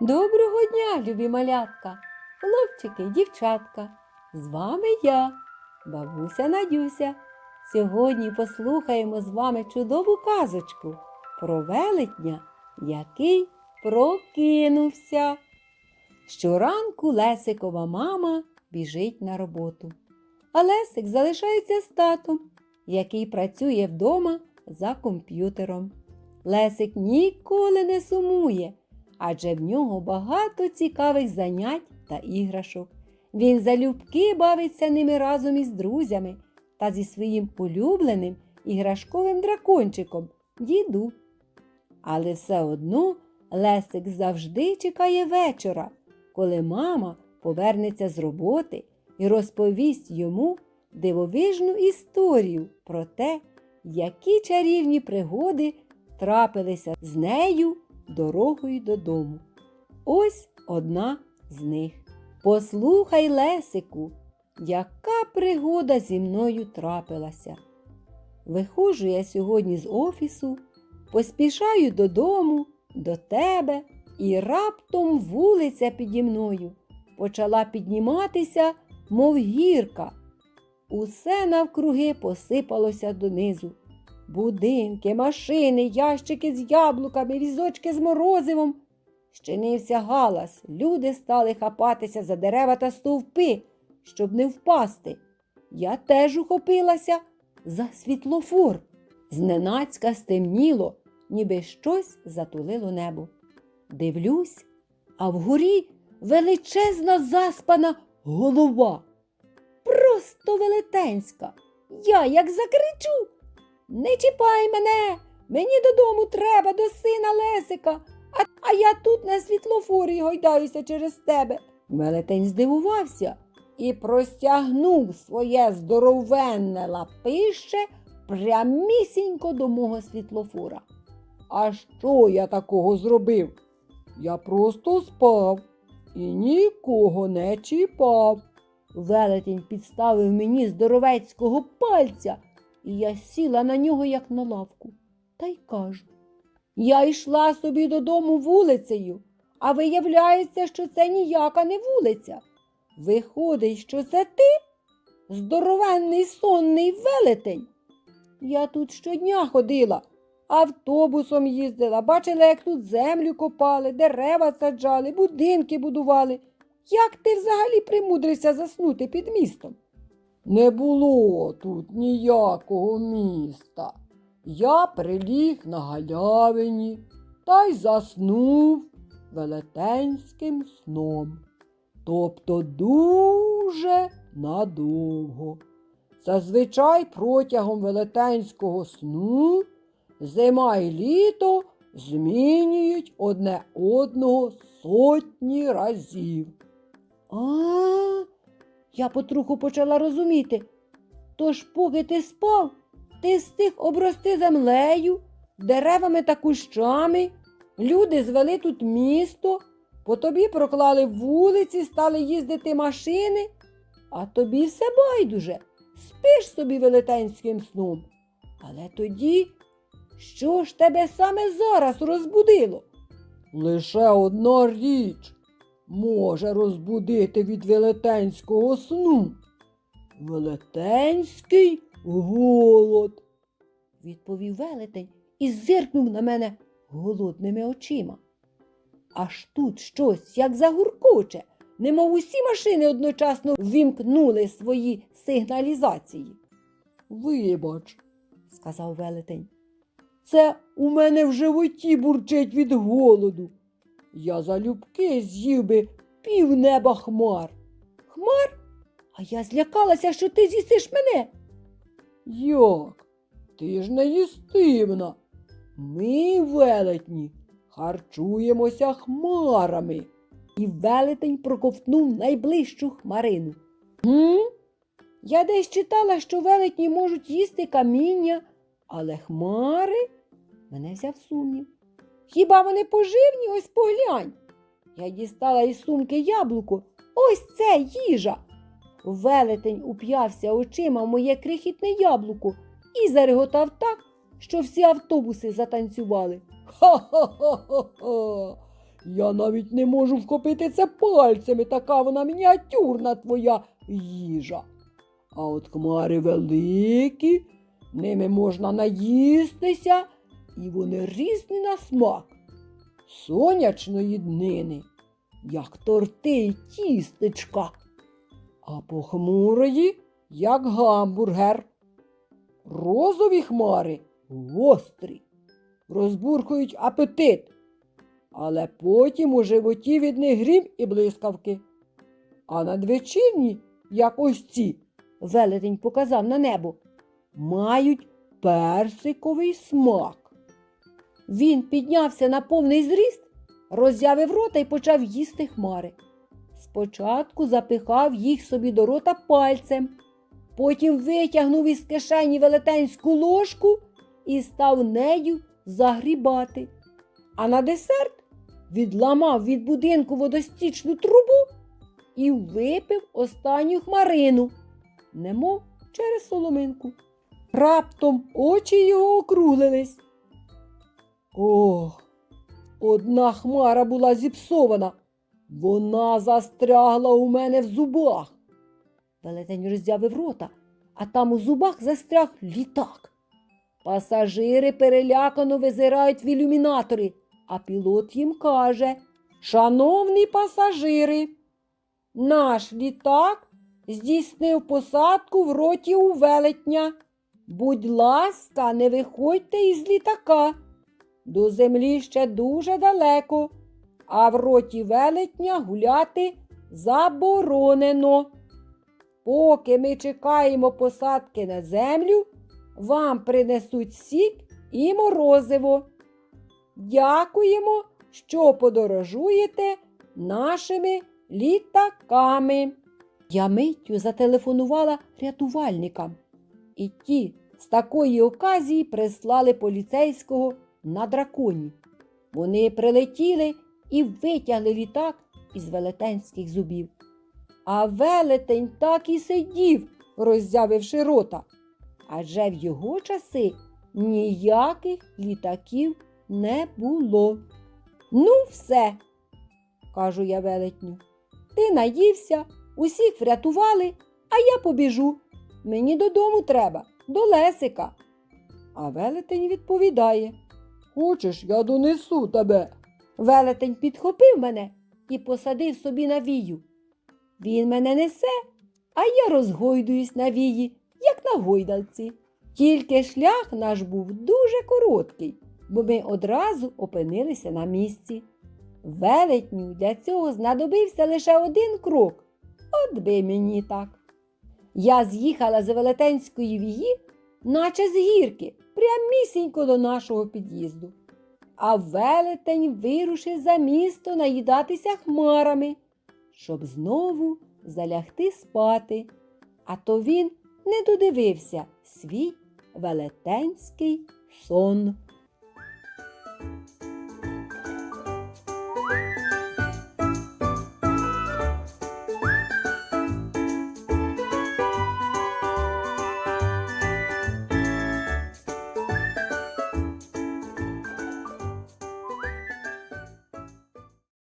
Доброго дня, любі малятка, хлопчики, дівчатка. З вами я, бабуся Надюся. Сьогодні послухаємо з вами чудову казочку про велетня, який прокинувся. Щоранку Лесикова мама біжить на роботу, а Лесик залишається з татом, який працює вдома за комп'ютером. Лесик ніколи не сумує, адже в нього багато цікавих занять та іграшок. Він залюбки бавиться ними разом із друзями та зі своїм улюбленим іграшковим дракончиком діду. Але все одно Лесик завжди чекає вечора, коли мама повернеться з роботи і розповість йому дивовижну історію про те, які чарівні пригоди трапилися з нею дорогою додому. Ось одна з них. Послухай, Лесику, яка пригода зі мною трапилася. Виходжу я сьогодні з офісу, поспішаю додому, до тебе, і раптом вулиця піді мною почала підніматися, мов гірка. Усе навкруги посипалося донизу. Будинки, машини, ящики з яблуками, візочки з морозивом. Щинився галас. Люди стали хапатися за дерева та стовпи, щоб не впасти. Я теж ухопилася за світлофор. Зненацька стемніло, ніби щось затулило небо. Дивлюсь, а вгорі величезна заспана голова. Просто велетенська. Я як закричу. Не чіпай мене, мені додому треба до сина Лесика, а, а я тут на світлофорі гойдаюся через тебе. Велетень здивувався і простягнув своє здоровенне лапище прямісінько до мого світлофора. А що я такого зробив? Я просто спав і нікого не чіпав. Велетень підставив мені здоровецького пальця, і я сіла на нього, як на лавку, та й кажу. Я йшла собі додому вулицею, а виявляється, що це ніяка не вулиця. Виходить, що це ти, здоровенний сонний велетень. Я тут щодня ходила, автобусом їздила, бачила, як тут землю копали, дерева саджали, будинки будували. Як ти взагалі примудрився заснути під містом? Не було тут ніякого міста. Я приліг на галявині та й заснув велетенським сном. Тобто дуже надовго. Зазвичай протягом велетенського сну зима і літо змінюють одне одного сотні разів. А, я потроху почала розуміти. Тож, поки ти спав, ти встиг обрости землею, деревами та кущами, люди звели тут місто, по тобі проклали вулиці, стали їздити машини, а тобі все байдуже, спиш собі велетенським сном. Але тоді, що ж тебе саме зараз розбудило? Лише одна річ може розбудити від велетенського сну. Велетенський голод, відповів велетень і зиркнув на мене голодними очима. Аж тут щось, як загуркоче, немов усі машини одночасно ввімкнули свої сигналізації. Вибач, сказав велетень. Це у мене в животі бурчить від голоду. Я залюбки з'їв би пів неба хмар. Хмар? А я злякалася, що ти з'їсиш мене. Як? Ти ж не їстивна. Ми, велетні, харчуємося хмарами. І велетень проковтнув найближчу хмарину. Гм? Я десь читала, що велетні можуть їсти каміння, але хмари мене взяв сумнів. Хіба вони поживні? Ось поглянь. Я дістала із сумки яблуко. Ось це їжа. Велетень уп'явся очима в моє крихітне яблуко і зареготав так, що всі автобуси затанцювали. Ха-ха-ха-ха! Я навіть не можу вхопити це пальцями, така вона мініатюрна твоя їжа. А от хмари великі, ними можна наїстися, і вони різні на смак. Сонячної днини, як торти й тістечка, а похмурої, як гамбургер. Розові хмари гострі, розбуркують апетит, але потім у животі від них грім і блискавки. А надвечірні, як ось ці, велетень показав на небо, мають персиковий смак. Він піднявся на повний зріст, роззявив рота і почав їсти хмари. Спочатку запихав їх собі до рота пальцем, потім витягнув із кишені велетенську ложку і став нею загрібати. А на десерт відламав від будинку водостічну трубу і випив останню хмарину, немов через соломинку. Раптом очі його округлились. Ох, одна хмара була зіпсована. Вона застрягла у мене в зубах. Велетень роззявив рота, а там у зубах застряг літак. Пасажири перелякано визирають в ілюмінатори, а пілот їм каже: Шановні пасажири, наш літак здійснив посадку в роті у велетня. Будь ласка, не виходьте із літака. До землі ще дуже далеко, а в роті велетня гуляти заборонено. Поки ми чекаємо посадки на землю, вам принесуть сік і морозиво. Дякуємо, що подорожуєте нашими літаками. Я миттю зателефонувала рятувальникам, і ті з такої оказії прислали поліцейського на драконі. Вони прилетіли і витягли літак із велетенських зубів. А велетень так і сидів, роззявивши рота. Адже в його часи ніяких літаків не було. Ну, все, кажу я велетню. Ти наївся, усіх врятували, а я побіжу. Мені додому треба, до Лесика. А велетень відповідає Хочеш, я донесу тебе. Велетень підхопив мене і посадив собі на вію. Він мене несе, а я розгойдуюсь на вії, як на гойдалці. Тільки шлях наш був дуже короткий, бо ми одразу опинилися на місці. Велетню для цього знадобився лише один крок. От би мені так. Я з'їхала з велетенської вії, наче з гірки, прямісінько до нашого під'їзду. А велетень вирушив за місто наїдатися хмарами, щоб знову залягти спати. А то він не додивився свій велетенський сон.